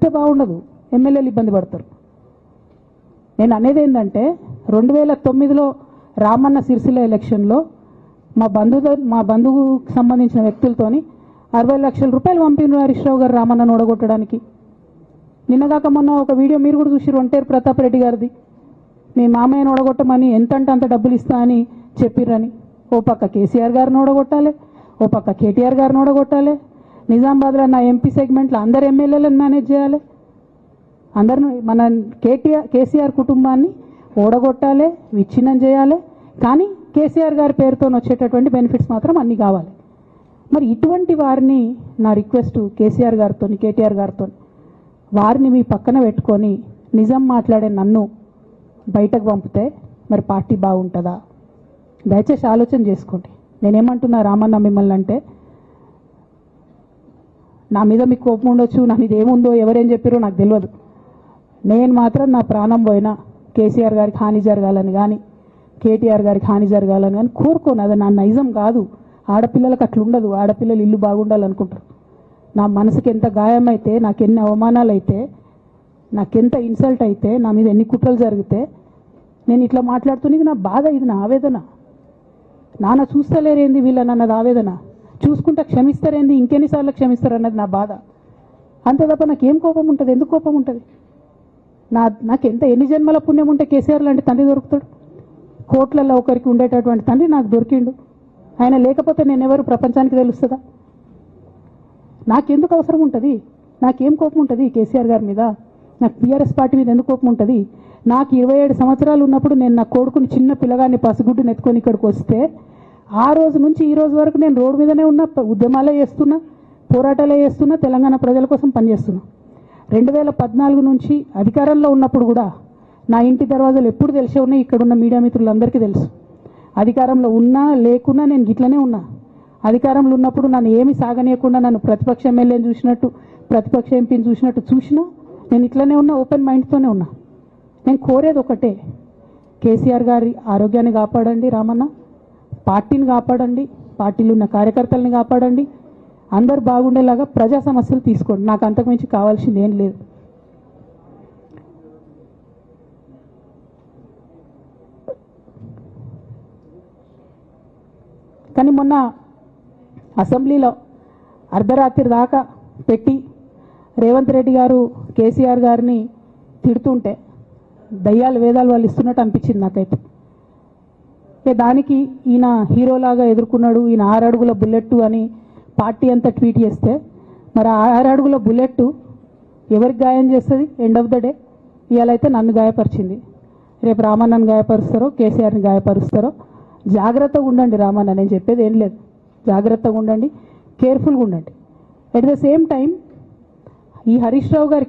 చెప్తే బాగుండదు. ఎమ్మెల్యేలు ఇబ్బంది పడతారు. నేను అనేది ఏంటంటే రెండు వేల తొమ్మిదిలో రామన్న సిరిసిల్ల ఎలక్షన్లో మా బంధువు మా బంధువుకు సంబంధించిన వ్యక్తులతోని అరవై లక్షల రూపాయలు పంపిన హరీష్ రావు గారు రామన్నను ఓడగొట్టడానికి. నిన్నగాక మొన్న ఒక వీడియో మీరు కూడా చూసి ఒంటేరు ప్రతాప్ రెడ్డి గారిది. మీ మామయ్యను ఓడగొట్టమని ఎంత అంటే అంత డబ్బులు ఇస్తా అని చెప్పిర్రని. ఓ పక్క కేసీఆర్ గారిని ఓడగొట్టాలి ఓ పక్క కేటీఆర్ గారిని ఓడగొట్టాలి నిజామాబాద్లో నా ఎంపీ సెగ్మెంట్లో అందరు ఎమ్మెల్యేలను మేనేజ్ చేయాలి. అందరిని మన కేటీఆర్ కేసీఆర్ కుటుంబాన్ని ఓడగొట్టాలి విచ్ఛిన్నం చేయాలి. కానీ కేసీఆర్ గారి పేరుతో వచ్చేటటువంటి బెనిఫిట్స్ మాత్రం అన్నీ కావాలి. మరి ఇటువంటి వారిని నా రిక్వెస్ట్ కేసీఆర్ గారితో కేటీఆర్ గారితో వారిని మీ పక్కన పెట్టుకొని నిజం మాట్లాడే నన్ను బయటకు పంపితే మరి పార్టీ బాగుంటుందా? దయచేసి ఆలోచన చేసుకోండి. నేనేమంటున్నా రామన్న మిమ్మల్ని అంటే నా మీద మీకు కోపం ఉండొచ్చు నా మీద ఏముందో ఎవరేం చెప్పారో నాకు తెలియదు నేను మాత్రం నా ప్రాణం పోయినా కేసీఆర్ గారికి హాని జరగాలని కానీ కేటీఆర్ గారికి హాని జరగాలని కానీ కోరుకోను. అది నా నైజం కాదు. ఆడపిల్లలకు అట్లా ఉండదు ఆడపిల్లలు ఇల్లు బాగుండాలనుకుంటారు. నా మనసుకి ఎంత గాయమైతే నాకు ఎన్ని అవమానాలు అయితే నాకెంత ఇన్సల్ట్ అయితే నా మీద ఎన్ని కుట్రలు జరిగితే నేను ఇట్లా మాట్లాడుతున్నది నా బాధ ఇది నా ఆవేదన. నాన్న చూస్తలేరేంది వీళ్ళ నన్నది ఆవేదన? చూసుకుంటా క్షమిస్తారేంది? ఇంకెన్నిసార్లు క్షమిస్తారు అన్నది నా బాధ. అంతే తప్ప నాకేం కోపం ఉంటుంది? ఎందుకు కోపం ఉంటుంది? నా నాకు ఎంత ఎన్ని జన్మల పుణ్యం ఉంటే కేసీఆర్ లాంటి తండ్రి దొరుకుతాడు? కోట్లలో ఒకరికి ఉండేటటువంటి తండ్రి నాకు దొరికిండు. ఆయన లేకపోతే నేను ఎవరు ప్రపంచానికి తెలుస్తుందా? నాకెందుకు అవసరం ఉంటుంది? నాకేం కోపం ఉంటుంది కేసీఆర్ గారి మీద? నాకు టీఆర్ఎస్ పార్టీ మీద ఎందుకు కోపం ఉంటుంది? నాకు ఇరవై ఏడు సంవత్సరాలు ఉన్నప్పుడు నేను నా కొడుకుని చిన్న పిల్లగాన్ని పసిగుడ్డుని ఎత్తుకొని ఇక్కడికి వస్తే ఆ రోజు నుంచి ఈ రోజు వరకు నేను రోడ్డు మీదనే ఉన్నా ఉద్యమాలే చేస్తున్నా పోరాటాలే చేస్తున్నా తెలంగాణ ప్రజల కోసం పనిచేస్తున్నా. రెండు వేల పద్నాలుగు నుంచి అధికారంలో ఉన్నప్పుడు కూడా నా ఇంటి దర్వాజాలు ఎప్పుడు తెలిసే ఉన్నాయి ఇక్కడ ఉన్న మీడియా మిత్రులందరికీ తెలుసు. అధికారంలో ఉన్నా లేకున్నా నేను గిట్లనే ఉన్నా. అధికారంలో ఉన్నప్పుడు నన్ను ఏమి సాగనీయకుండా నన్ను ప్రతిపక్ష ఎమ్మెల్యేని చూసినట్టు ప్రతిపక్ష ఎంపీని చూసినట్టు చూసినా నేను ఇట్లనే ఉన్నా ఓపెన్ మైండ్తోనే ఉన్నా. నేను కోరేది ఒకటే కేసీఆర్ గారి ఆరోగ్యాన్ని కాపాడండి రామన్న. పార్టీని కాపాడండి పార్టీలు ఉన్న కార్యకర్తల్ని కాపాడండి. అందరు బాగుండేలాగా ప్రజా సమస్యలు తీసుకోండి. నాకు అంతకుమించి కావాల్సింది ఏం లేదు. కానీ మొన్న అసెంబ్లీలో అర్ధరాత్రి దాకా పెట్టి రేవంత్ రెడ్డి గారు కేసీఆర్ గారిని తిడుతుంటే దయ్యాలు వేదాలు వాళ్ళు ఇస్తున్నట్టు అనిపించింది నాకైతే. దానికి ఈయన హీరోలాగా ఎదుర్కొన్నాడు. ఈయన ఆరు అడుగుల బుల్లెట్ అని పార్టీ అంతా ట్వీట్ చేస్తే మరి ఆ ఆరు అడుగుల బుల్లెట్ ఎవరికి గాయం చేస్తుంది? ఎండ్ ఆఫ్ ద డే ఇవాళైతే నన్ను గాయపరిచింది. రేపు రామన్నను గాయపరుస్తారో కేసీఆర్ని గాయపరుస్తారో జాగ్రత్తగా ఉండండి రామన్న నేను చెప్పేది ఏం లేదు. జాగ్రత్తగా ఉండండి కేర్ఫుల్గా ఉండండి. అట్ ద సేమ్ టైం ఈ హరీష్ రావు గారి